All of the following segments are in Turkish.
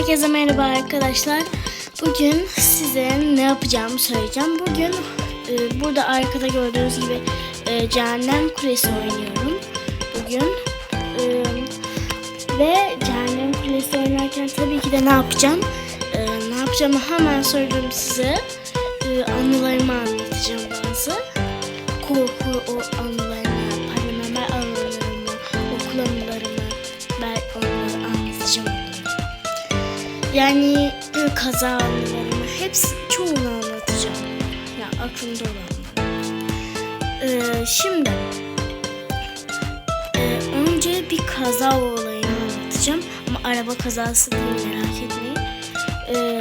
Herkese merhaba arkadaşlar. Bugün size ne yapacağımı söyleyeceğim. Bugün e, burada arkada gördüğünüz gibi e, Cehennem Kulesi oynuyorum. Bugün e, ve Cehennem Kulesi oynarken tabii ki de ne yapacağım? E, ne yapacağımı hemen söyleyeyim size. E, anılarımı anlatacağım bazı. Korku o anılarımı, Yani e, kaza anılarımı hepsi çoğunu anlatacağım. Ya aklımda olanları. Ee, şimdi e, önce bir kaza olayını anlatacağım ama araba kazası değil merak etmeyin. Ee,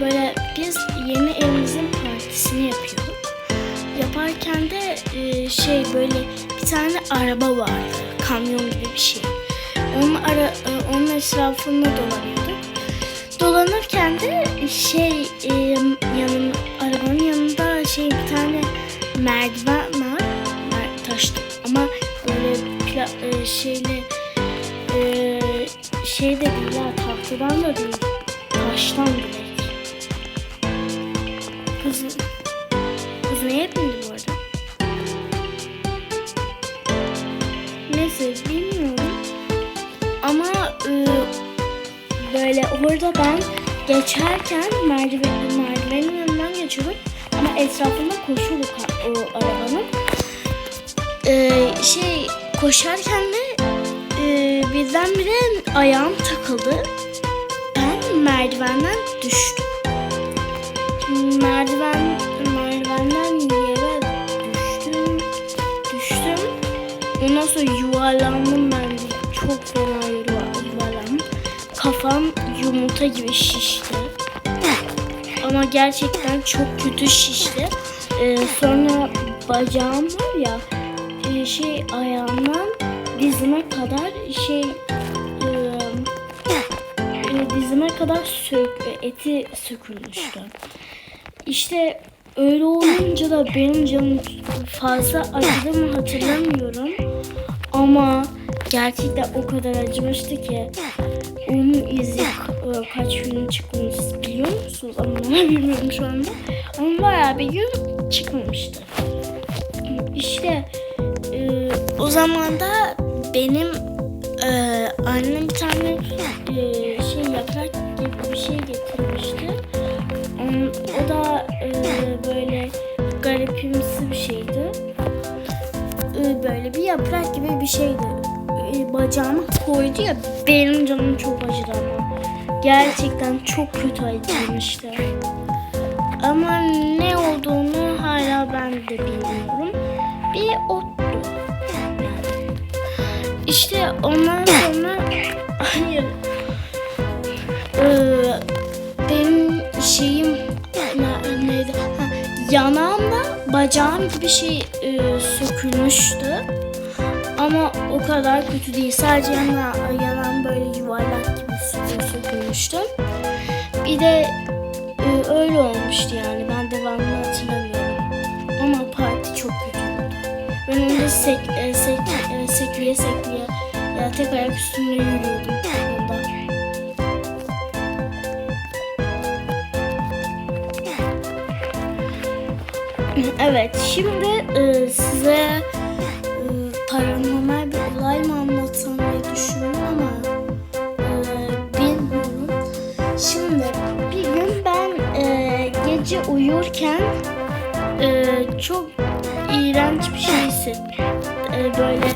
böyle biz yeni evimizin partisini yapıyorduk. Yaparken de e, şey böyle bir tane araba vardı. Kamyon gibi bir şey. Onun, ara, e, onun etrafında dolanıyorduk. Dolanırken de şey e, yanım, arabanın yanında şey bir tane merdiven var. Mer- taş ama böyle pla, e, şeyle e, şey de değil ya tahtadan da değil. Taştan direkt. Kız, kız neye bindi bu arada? Neyse bilmiyorum. Ama e, böyle orada ben geçerken merdiven, merdivenin yanından geçiyordum. Ama etrafında koşuyorduk o arabanın. E, şey koşarken de e, birdenbire ayağım takıldı. Yumurta gibi şişti. Ama gerçekten çok kötü şişti. Ee, sonra bacağım var ya e, şey ayağımdan dizime kadar şey e, e, dizime kadar sök, eti sökülmüştü. İşte öyle olunca da benim canım fazla acıdı mı hatırlamıyorum. Ama gerçekten o kadar acımıştı ki onun izi ka- kaç gün çıkmış biliyor musunuz? Ama bilmiyorum şu anda. Ama bayağı bir gün çıkmamıştı. İşte e, o zaman da benim e, annem bir tane e, şey yaprak gibi bir şey getirmişti. Onun- O da e, böyle garipimsi bir şeydi. E, böyle bir yaprak gibi bir şeydi. E, bacağıma koydu ya benim canım çok acıdı ama. Gerçekten çok kötü acımıştı. Ama ne olduğunu hala ben de bilmiyorum. Bir ottu. İşte ondan sonra hayır ee, benim şeyim ne- neydi? Ha, yanağımda bacağım gibi şey e, sökülmüştü. Ama o kadar kötü değil. Sadece yana, yanağım böyle yuvarlak gibi sökülmüştü. Bir de e, öyle olmuştu yani. Ben devamını hatırlamıyorum. Ama parti çok kötüydü. Ben önde sek, e, sek, e, sekliye sekliye ya tek ayak üstünde yürüyordum. Onda. Evet, şimdi e, size uyurken e, çok iğrenç bir şey hissettim. E, böyle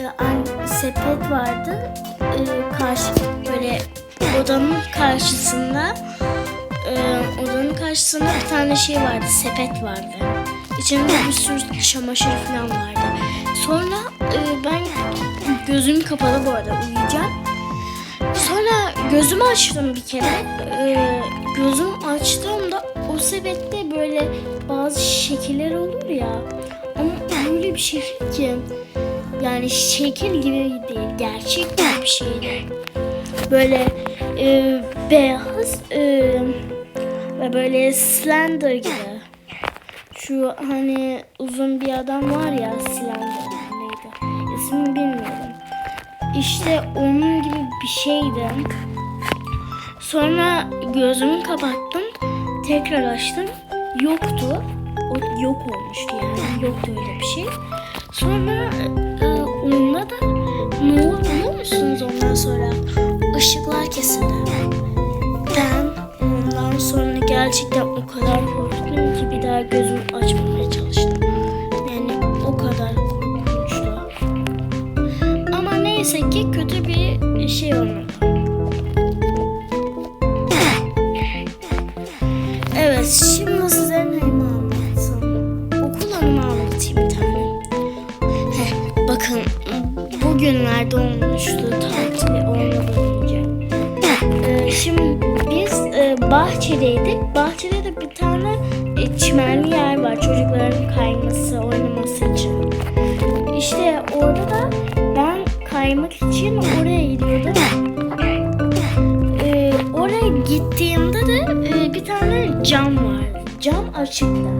e, an- sepet vardı. E, karşı böyle odanın karşısında e, odanın karşısında bir tane şey vardı, sepet vardı. İçinde bir sürü çamaşır falan vardı. Sonra e, ben gözüm kapalı bu arada uyuyacağım. Sonra gözümü açtım bir kere. E, gözüm açtığımda o sepette böyle bazı şekiller olur ya. Ama öyle bir şekil ki yani şekil gibi değil, gerçek gibi bir şeydi. Böyle e, beyaz e, ve böyle slender gibi. Şu hani uzun bir adam var ya slender neydi? İsmini bilmiyorum. İşte onun gibi bir şeydi. Sonra gözümü kapattım. Tekrar açtım. Yoktu. O yok olmuştu yani. Yoktu öyle bir şey. Sonra e, onda da ne oldu biliyor musunuz ondan sonra? Işıklar kesildi. Ben ondan sonra gerçekten o kadar korktum ki bir daha gözümü açmamaya çalıştım. Yani o kadar korkunçtu. Ama neyse ki kötü bir şey olmadı. Olmuştu tatili olmadan önce. Ee, şimdi biz e, bahçedeydik. Bahçede de bir tane e, çimenli yer var çocukların kayması, oynaması için. İşte orada da ben kaymak için oraya gidiyordum. Ee, oraya gittiğimde de e, bir tane cam vardı. Cam açıktı.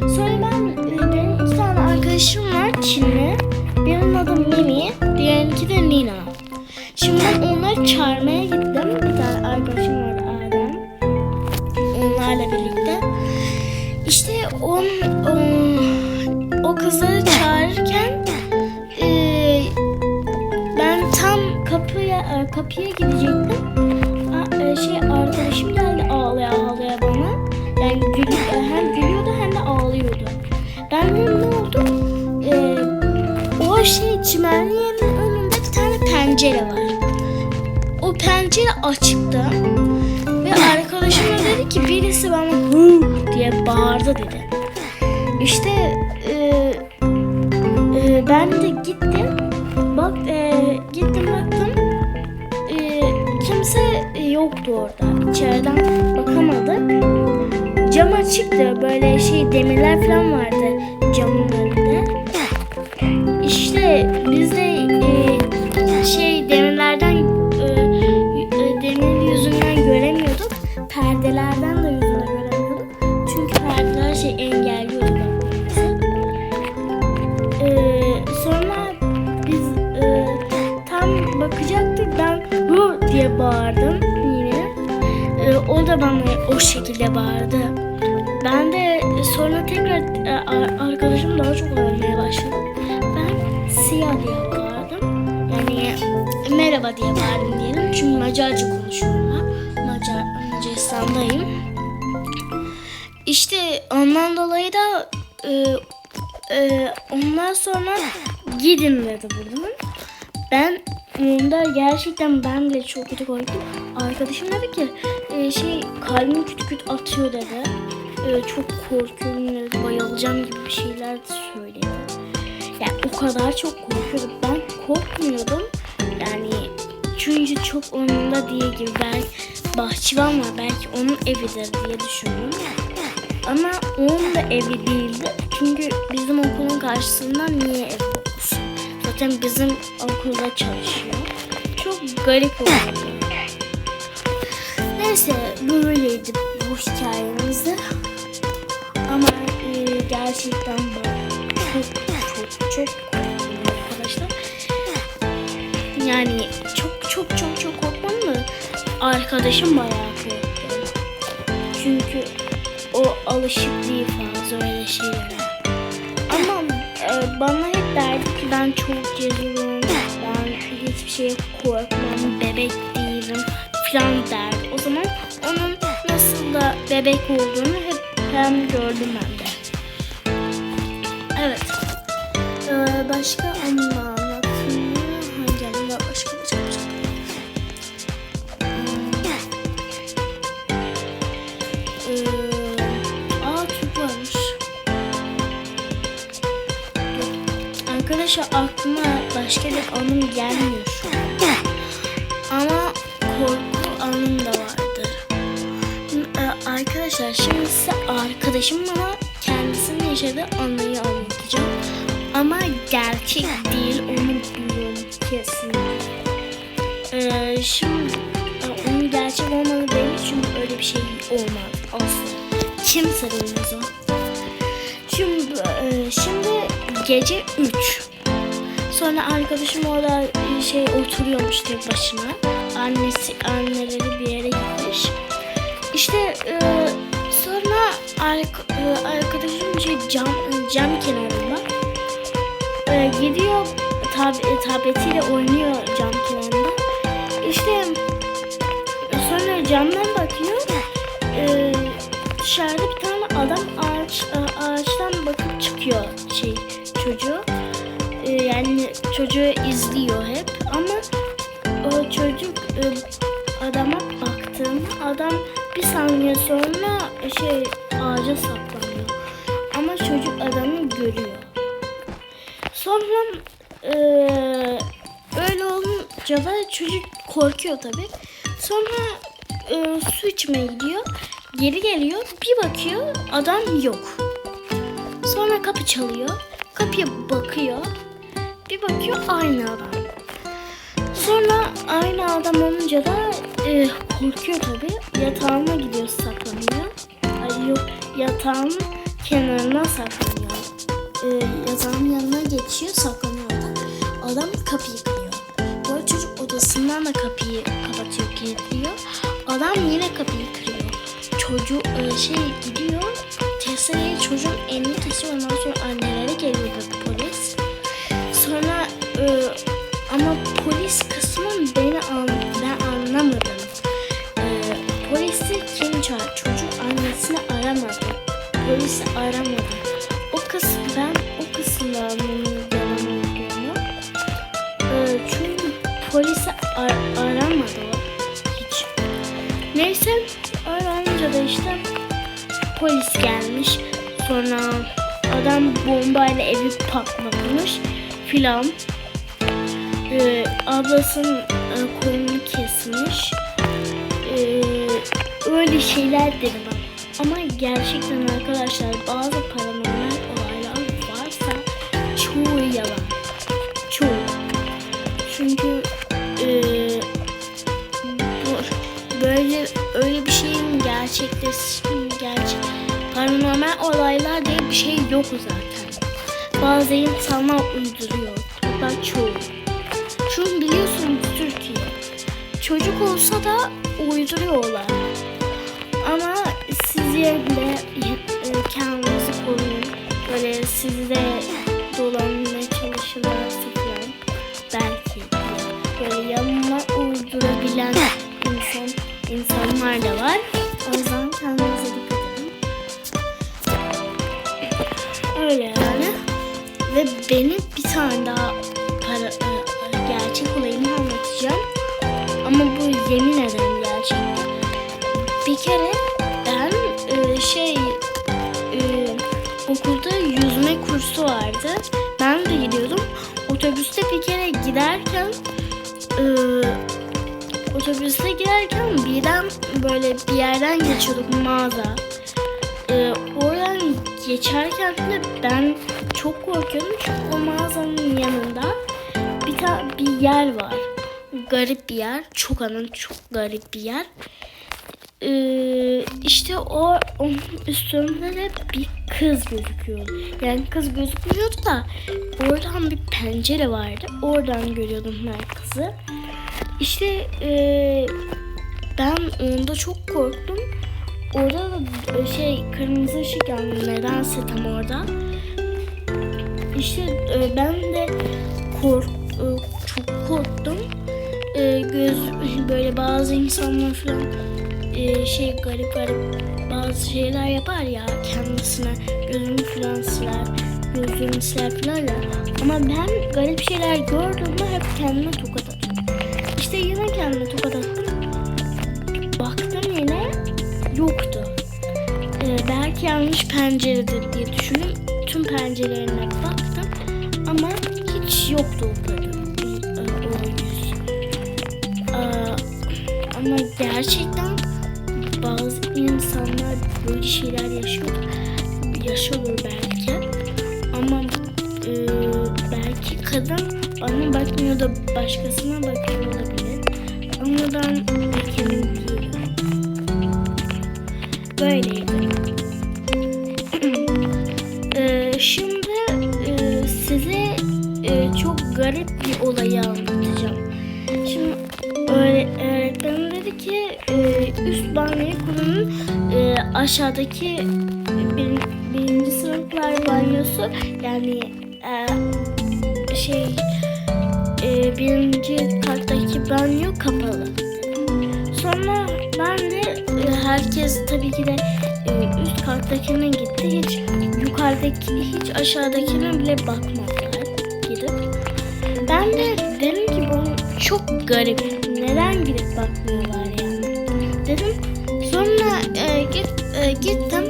Sonra ben, e, benim iki tane arkadaşım var Çinli. Birinin adı Mimi, diğerinki de Nina. Şimdi onları çağırmaya gittim. Bir tane arkadaşım var Adem. Onlarla birlikte. İşte on, o, o kızları çağırırken e, ben tam kapıya e, kapıya gidecektim. Pencere var. O pencere açıktı. Ve arkadaşım da dedi ki birisi bana hu diye bağırdı dedi. İşte e, e, ben de gittim. Bak e, gittim baktım. E, kimse yoktu orada. İçeriden bakamadık. Cam açıktı. Böyle şey demirler falan vardı camın önünde. İşte biz de o şekilde bağırdı. Ben de sonra tekrar e, ar- arkadaşım daha çok bağırmaya başladı. Ben siyah diye bağırdım. Yani merhaba diye bağırdım diyelim. Çünkü Macarca konuşuyorum ben. Macar, Macaristan'dayım. İşte ondan dolayı da e, e, ondan sonra gidin dedi buradan. Ben onda gerçekten ben de çok kötü korktum. Arkadaşım dedi ki e, şey kalbim küt küt atıyor dedi. E, çok korkuyorum dedi. Bayılacağım gibi bir şeyler söyledi. Yani o kadar çok korkuyordum. Ben korkmuyordum. Yani çünkü çok onunla diye gibi belki bahçıvan var belki onun evidir diye düşündüm. Ama onun da evi değildi. Çünkü bizim okulun karşısından niye ev? Zaten bizim okulda çalışıyor. Çok garip oldu. Neyse böyleydi bu hikayemizde. Ama e, gerçekten çok çok çok arkadaşlar. Yani çok çok çok çok korkmadım da arkadaşım bayağı korktu. Çünkü o alışık değil fazla öyle şeylere. Ama e, bana ben çok cesurum, ben hiçbir şeye korkmam, bebek değilim falan derdi. O zaman onun nasıl da bebek olduğunu hep hem gördüm ben de. Evet. Ee, başka anımı Arkadaşlar aklıma başka bir anım gelmiyor şu an. Ama korku anım da vardır. Ee, arkadaşlar şimdi size arkadaşım bana kendisinin yaşadığı anıyı anlatacağım. Ama gerçek değil onu biliyorum kesin. Ee, şimdi e, onun gerçek olmadığı belli çünkü öyle bir şey olmaz asla. Kimse bilmez o. Şimdi, e, şimdi gece 3. Sonra arkadaşım orada e, şey oturuyormuş tek başına. Annesi anneleri bir yere gitmiş. İşte e, sonra e, arkadaşım şey cam cam kenarında e, gidiyor tab e, tabletiyle oynuyor cam kenarında. İşte sonra camdan bakıyor. E, dışarıda bir yani çocuğu izliyor hep ama o çocuk e, adama baktığında adam bir saniye sonra şey ağaca saklanıyor. Ama çocuk adamı görüyor. Sonra e, öyle olunca da çocuk korkuyor tabii. Sonra e, su içmeye gidiyor. Geri geliyor. Bir bakıyor adam yok. Sonra kapı çalıyor. Kapıya bakıyor. Bakıyor aynı adam. Sonra aynı adam olunca da e, korkuyor tabii. Yatağına gidiyor saklanıyor. Ay yok yatağın kenarına saklanıyor. E, yatağın yanına geçiyor saklanıyor adam. Adam kapıyı kırıyor. Böyle çocuk odasından da kapıyı kapatıyor kilitliyor. Adam yine kapıyı kırıyor. Çocuk e, şey gidiyor testereyi çocuğun elini kesiyor. Ondan sonra annelere geliyor ve polis. Sonra e, ama polis kısmı beni an, ben anlamadım. E, polisi kim çağırdı? Çocuk annesini aramadı. Polisi aramadı. O kısım ben o kısımda yalan olduğunu. E, çünkü polisi ar- aramadı hiç. Neyse olunca da işte polis gelmiş. Sonra adam bombayla evi patlatmış filan. Ee, ablasının e, kolunu kesmiş. Ee, öyle şeyler dedim ben. Ama gerçekten arkadaşlar bazı paranormal olaylar varsa çoğu yalan. Çoğu. Çünkü e, böyle öyle bir şeyin gerçekleştiği gerçek paranormal olaylar diye bir şey yok zaten. Bazı insanlar uyduruyor. Ben çoğu. Çocuk olsa da uyduruyorlar. Ama siz yine de e, kendinizi koruyun. Böyle sizde dolanmaya çalışırlarsa falan belki böyle yanına uydurabilen insan insanlar da var. O yüzden kendinize dikkat edin. Öyle yani. Ve benim bir tane daha yemin ederim gerçekten. Bir kere ben e, şey e, okulda yüzme kursu vardı. Ben de gidiyordum. Otobüste bir kere giderken e, otobüste giderken birden böyle bir yerden geçiyorduk mağaza. E, oradan geçerken de ben çok korkuyordum çünkü o mağazanın yanında bir tane bir yer var. Garip bir yer. Çok anın çok garip bir yer. Ee, işte o onun üstünde de bir kız gözüküyordu. Yani kız gözükmüyordu da oradan bir pencere vardı. Oradan görüyordum ben kızı. İşte ee, ben onda çok korktum. Orada da şey kırmızı ışık yandı nedense tam orada. İşte e, ben de kork böyle bazı insanlar falan e, şey garip garip bazı şeyler yapar ya kendisine gözünü falan siler, gözünü siler falan ya. Ama ben garip şeyler gördüğümde hep kendime tokat atıyorum. İşte yine kendime tokat attım. Baktım yine yoktu. E, belki yanlış penceredir diye düşündüm. Tüm pencerelerine baktım ama hiç yoktu o kadın. Ama gerçekten bazı insanlar böyle şeyler yaşıyor. Yaşıyordur belki. Ama e, belki kadın bana bakmıyor da başkasına bakıyor olabilir. Ama ben emin değilim. Böyleydi. Ee, şimdi e, size e, çok garip üst banyoyu kullanın. Ee, aşağıdaki bir, birinci sınıflar banyosu yani e, şey e, birinci kattaki banyo kapalı. Sonra ben de e, herkes tabii ki de e, üst kattakine gitti. Hiç yukarıdaki, hiç aşağıdakine bile bakmadılar gidip. Ben de dedim ki bu çok garip. Neden gidip bakmıyorlar yani? Dedim. Sonra e, git, e, gittim.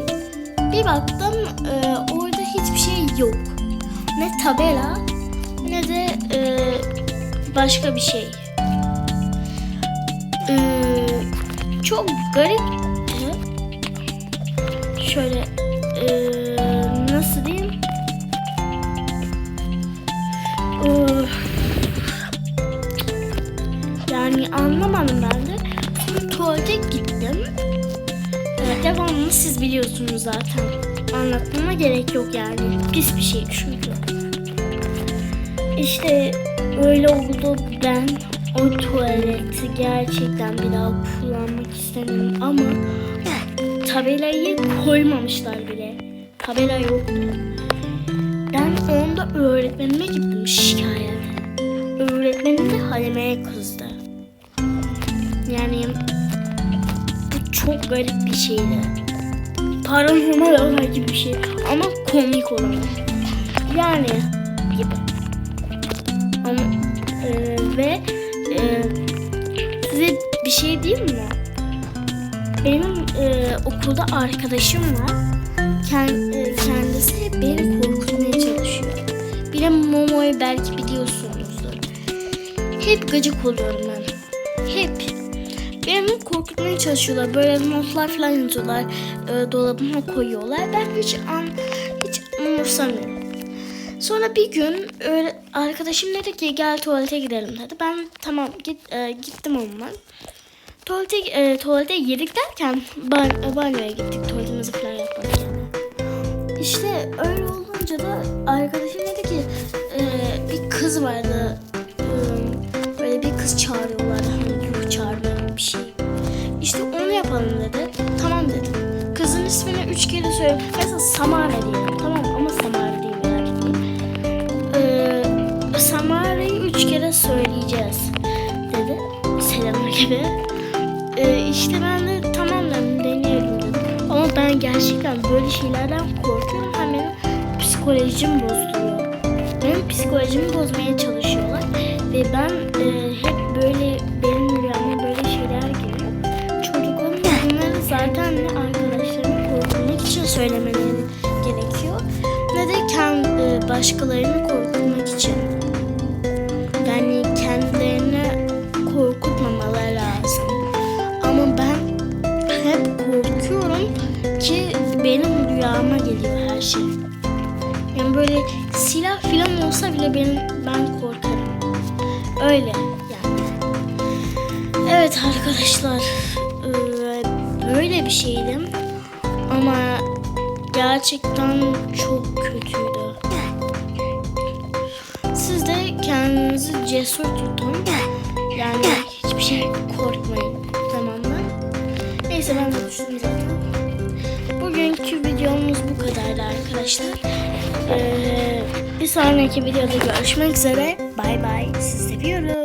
Bir baktım e, orada hiçbir şey yok. Ne tabela ne de e, başka bir şey. E, çok garipti. Şöyle e, nasıl diyeyim? Of. Yani anlamadım ben de. Tuvalete gittim. Ee, devamını siz biliyorsunuz zaten. Anlatmama gerek yok yani. Pis bir şey çünkü. İşte öyle oldu ben o tuvaleti gerçekten bir daha kullanmak istemiyorum ama tabelayı koymamışlar bile. Tabela yoktu. Ben onda öğretmenime gittim şikayet. Öğretmenim de Halime'ye kızdı. Yani çok garip bir şeydi. Paranormal olay gibi bir şey ama komik olan. Yani gibi. Ama, e, ve e, size bir şey diyeyim mi? Benim e, okulda arkadaşım var. Kend- e, kendisi hep beni korkutmaya çalışıyor. Bir de Momo'yu belki biliyorsunuzdur. Hep gıcık oluyorum ben. Beni korkutmaya çalışıyorlar. Böyle notlar falan yazıyorlar. E, dolabıma koyuyorlar. Ben hiç an hiç umursamıyorum. Sonra bir gün öyle arkadaşım dedi ki gel tuvalete gidelim dedi. Ben tamam git e, gittim onunla. Tuvalete e, tuvalete yedik derken ban, e, banyoya gittik tuvaletimizi falan yapmak yerine. İşte öyle olunca da arkadaşım dedi ki e, bir kız vardı. E, böyle bir kız çağırıyorlar. İşte onu yapalım dedi. Tamam dedim. Kızın ismini üç kere söyle. Mesela Samara diyelim. Tamam ama Samara değil merak etmeyin. Ee, Samara'yı üç kere söyleyeceğiz dedi. Selena gibi. Ee, işte ben de tamam dedim deneyelim dedim. Ama ben gerçekten böyle şeylerden korkuyorum. Hem benim psikolojim bozuluyor. Benim psikolojimi bozmaya çalışıyorlar. Ve ben e, hep böyle benim söylemeleri gerekiyor. Ne de kendi başkalarını korkutmak için. Yani kendilerini korkutmamaları lazım. Ama ben hep korkuyorum ki benim rüyama geliyor her şey. Yani böyle silah filan olsa bile benim ben korkarım. Öyle yani. Evet arkadaşlar eee, böyle bir şeydi. Ama gerçekten çok kötüydü. Siz de kendinizi cesur tutun. Yani hiçbir şey korkmayın. Tamam mı? Neyse ben düştüm zaten. Bugünkü videomuz bu kadardı arkadaşlar. Ee, bir sonraki videoda görüşmek üzere. Bay bay. Sizi seviyorum.